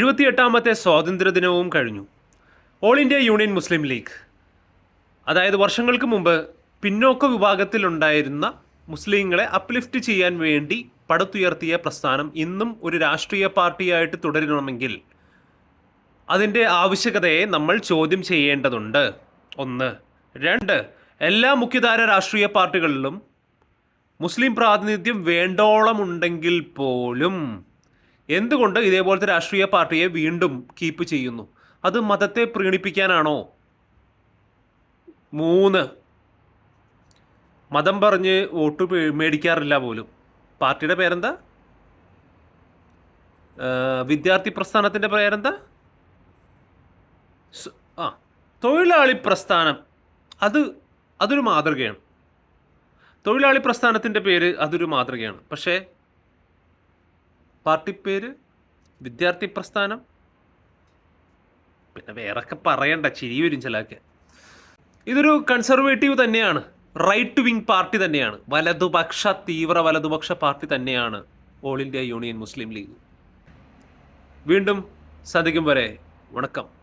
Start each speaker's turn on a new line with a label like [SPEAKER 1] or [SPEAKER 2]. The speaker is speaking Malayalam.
[SPEAKER 1] എഴുപത്തിയെട്ടാമത്തെ സ്വാതന്ത്ര്യദിനവും കഴിഞ്ഞു. All India union Muslim league അതായത് വർഷങ്ങൾക്ക് മുമ്പ് പിന്നോക്ക വിഭാഗത്തിലുണ്ടായിരുന്ന മുസ്ലിങ്ങളെ അപ്ലിഫ്റ്റ് ചെയ്യാൻ വേണ്ടി പടുത്തുയർത്തിയ പ്രസ്ഥാനം ഇന്നും ഒരു രാഷ്ട്രീയ പാർട്ടിയായിട്ട് തുടരണമെങ്കിൽ അതിന്റെ ആവശ്യകതയെ നമ്മൾ ചോദ്യം ചെയ്യേണ്ടതുണ്ട്. ഒന്ന്. രണ്ട്. എല്ലാ മുഖ്യധാര രാഷ്ട്രീയ പാർട്ടികളിലും മുസ്ലിം പ്രാതിനിധ്യം വേണ്ടോളം ഉണ്ടെങ്കിൽ പോലും എന്തുകൊണ്ട് ഇതേപോലത്തെ രാഷ്ട്രീയ പാർട്ടിയെ വീണ്ടും കീപ്പ് ചെയ്യുന്നു? അത് മതത്തെ പ്രീണിപ്പിക്കാനാണോ? മൂന്ന്. മതം പറഞ്ഞ് വോട്ട് മേടിക്കാറില്ല പോലും. പാർട്ടിയുടെ പേരെന്താ? വിദ്യാർത്ഥി പ്രസ്ഥാനത്തിന്റെ പേരെന്താ? ആ തൊഴിലാളി പ്രസ്ഥാനം. അത് അതൊരു മാതൃകയാണ്. തൊഴിലാളി പ്രസ്ഥാനത്തിന്റെ പേര് അതൊരു മാതൃകയാണ്. പക്ഷേ പാർട്ടി പേര് വിദ്യാർത്ഥി പ്രസ്ഥാനം പിന്നെ വേറൊക്കെ പറയണ്ട ചിരി വരും ചിലക്ക് ഇതൊരു കൺസർവേറ്റീവ് തന്നെയാണ്. റൈറ്റ് വിങ് പാർട്ടി തന്നെയാണ്. വലതുപക്ഷ തീവ്ര വലതുപക്ഷ പാർട്ടി തന്നെയാണ് all India union Muslim league വീണ്ടും സദിക്കും വരെ. വണക്കം.